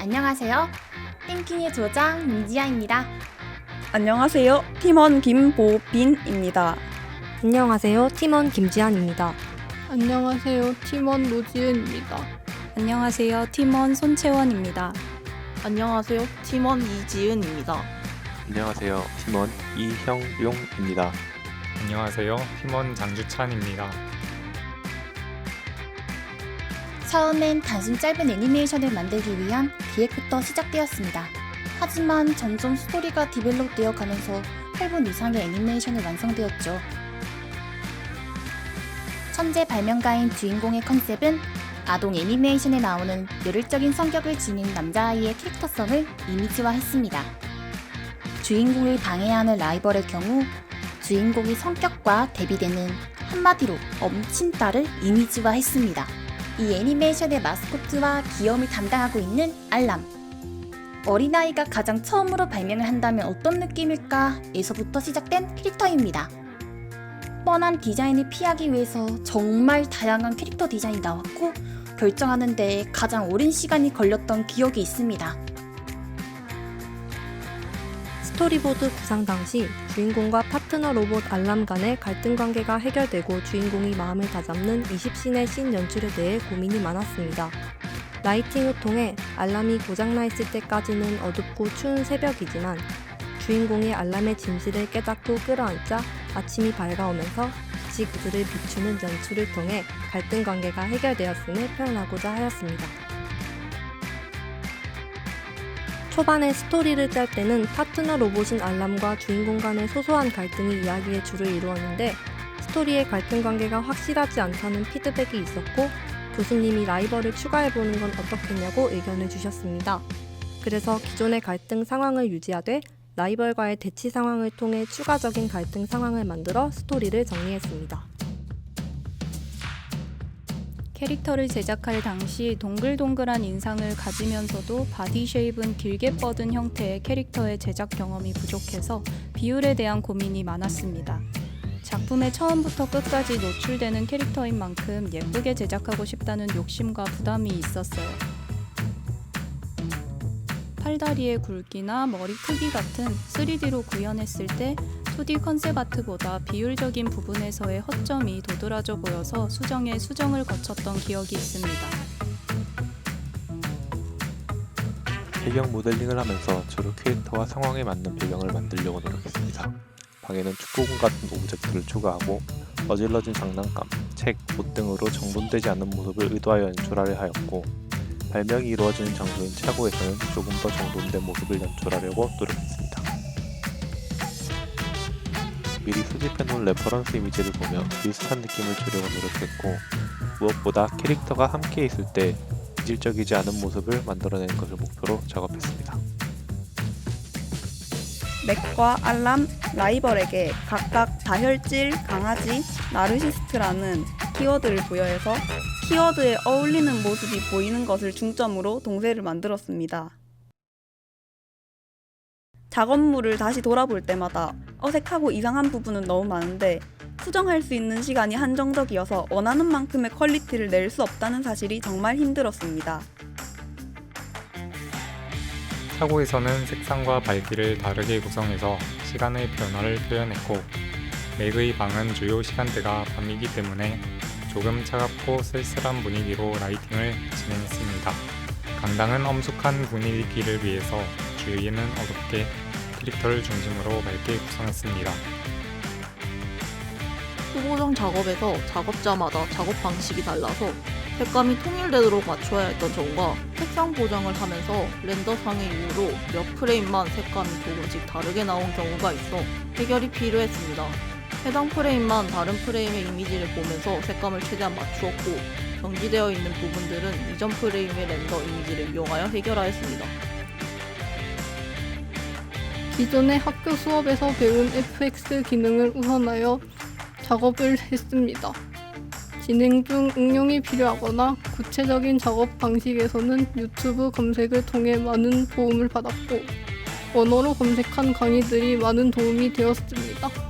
안녕하세요. 띵킹의 조장 민지아입니다. 안녕하세요. 팀원 김보빈입니다. 안녕하세요. 팀원 김지한입니다. 안녕하세요. 팀원 노지은입니다. 안녕하세요. 팀원 손채원입니다. 안녕하세요. 팀원 이지은입니다. 안녕하세요. 팀원 이형용입니다. 안녕하세요. 팀원 장주찬입니다. 처음엔 단순 짧은 애니메이션을 만들기 위한 기획부터 시작되었습니다. 하지만 점점 스토리가 디벨롭되어 가면서 8분 이상의 애니메이션이 완성되었죠. 천재 발명가인 주인공의 컨셉은 아동 애니메이션에 나오는 열혈적인 성격을 지닌 남자아이의 캐릭터성을 이미지화했습니다. 주인공을 방해하는 라이벌의 경우 주인공의 성격과 대비되는 한마디로 엄친딸을 이미지화했습니다. 이 애니메이션의 마스코트와 귀여움을 담당하고 있는 알람. 어린아이가 가장 처음으로 발명을 한다면 어떤 느낌일까? 에서부터 시작된 캐릭터입니다. 뻔한 디자인을 피하기 위해서 정말 다양한 캐릭터 디자인이 나왔고 결정하는 데 가장 오랜 시간이 걸렸던 기억이 있습니다. 스토리보드 구상 당시 주인공과 파트너 로봇 알람 간의 갈등 관계가 해결되고 주인공이 마음을 다잡는 20신의 신 연출에 대해 고민이 많았습니다. 라이팅을 통해 알람이 고장나 있을 때까지는 어둡고 추운 새벽이지만 주인공이 알람의 진실을 깨닫고 끌어안자 아침이 밝아오면서 다시 그들을 비추는 연출을 통해 갈등 관계가 해결되었음을 표현하고자 하였습니다. 초반에 스토리를 짤 때는 파트너 로봇인 알람과 주인공 간의 소소한 갈등이 이야기의 줄을 이루었는데 스토리의 갈등 관계가 확실하지 않다는 피드백이 있었고 교수님이 라이벌을 추가해보는 건 어떻겠냐고 의견을 주셨습니다. 그래서 기존의 갈등 상황을 유지하되 라이벌과의 대치 상황을 통해 추가적인 갈등 상황을 만들어 스토리를 정리했습니다. 캐릭터를 제작할 당시 동글동글한 인상을 가지면서도 바디 쉐입은 길게 뻗은 형태의 캐릭터의 제작 경험이 부족해서 비율에 대한 고민이 많았습니다. 작품의 처음부터 끝까지 노출되는 캐릭터인 만큼 예쁘게 제작하고 싶다는 욕심과 부담이 있었어요. 팔다리의 굵기나 머리 크기 같은 3D로 구현했을 때 2D 컨셉 아트보다 비율적인 부분에서의 허점이 도드라져 보여서 수정에 수정을 거쳤던 기억이 있습니다. 배경 모델링을 하면서 주로 캐릭터와 상황에 맞는 배경을 만들려고 노력했습니다. 방에는 축구공 같은 오브젝트를 추가하고 어질러진 장난감, 책, 옷 등으로 정돈되지 않은 모습을 의도하여 연출하려 하였고 발명이 이루어지는 장소인 차고에서는 조금 더 정돈된 모습을 연출하려고 노력했습니다. 미리 수집해놓은 레퍼런스 이미지를 보며 비슷한 느낌을 주려고 노력했고 무엇보다 캐릭터가 함께 있을 때 이질적이지 않은 모습을 만들어내는 것을 목표로 작업했습니다. 맥과 알람, 라이벌에게 각각 다혈질, 강아지, 나르시스트라는 키워드를 부여해서 키워드에 어울리는 모습이 보이는 것을 중점으로 동세를 만들었습니다. 작업물을 다시 돌아볼 때마다 어색하고 이상한 부분은 너무 많은데 수정할 수 있는 시간이 한정적이어서 원하는 만큼의 퀄리티를 낼 수 없다는 사실이 정말 힘들었습니다. 사고에서는 색상과 밝기를 다르게 구성해서 시간의 변화를 표현했고 맥의 방은 주요 시간대가 밤이기 때문에 조금 차갑고 쓸쓸한 분위기로 라이팅을 진행했습니다. 강당은 엄숙한 분위기를 위해서 주위에는 어둡게 캐릭터를 중심으로 맑게 구성했습니다. 후보정 작업에서 작업자마다 작업 방식이 달라서 색감이 통일되도록 맞춰야 했던 점과 색상 보정을 하면서 렌더상의 이유로 몇 프레임만 색감이 조금씩 다르게 나온 경우가 있어 해결이 필요했습니다. 해당 프레임만 다른 프레임의 이미지를 보면서 색감을 최대한 맞추었고 정지되어 있는 부분들은 이전 프레임의 렌더 이미지를 이용하여 해결하였습니다. 기존의 학교 수업에서 배운 FX 기능을 우선하여 작업을 했습니다. 진행 중 응용이 필요하거나 구체적인 작업 방식에서는 유튜브 검색을 통해 많은 도움을 받았고, 언어로 검색한 강의들이 많은 도움이 되었습니다.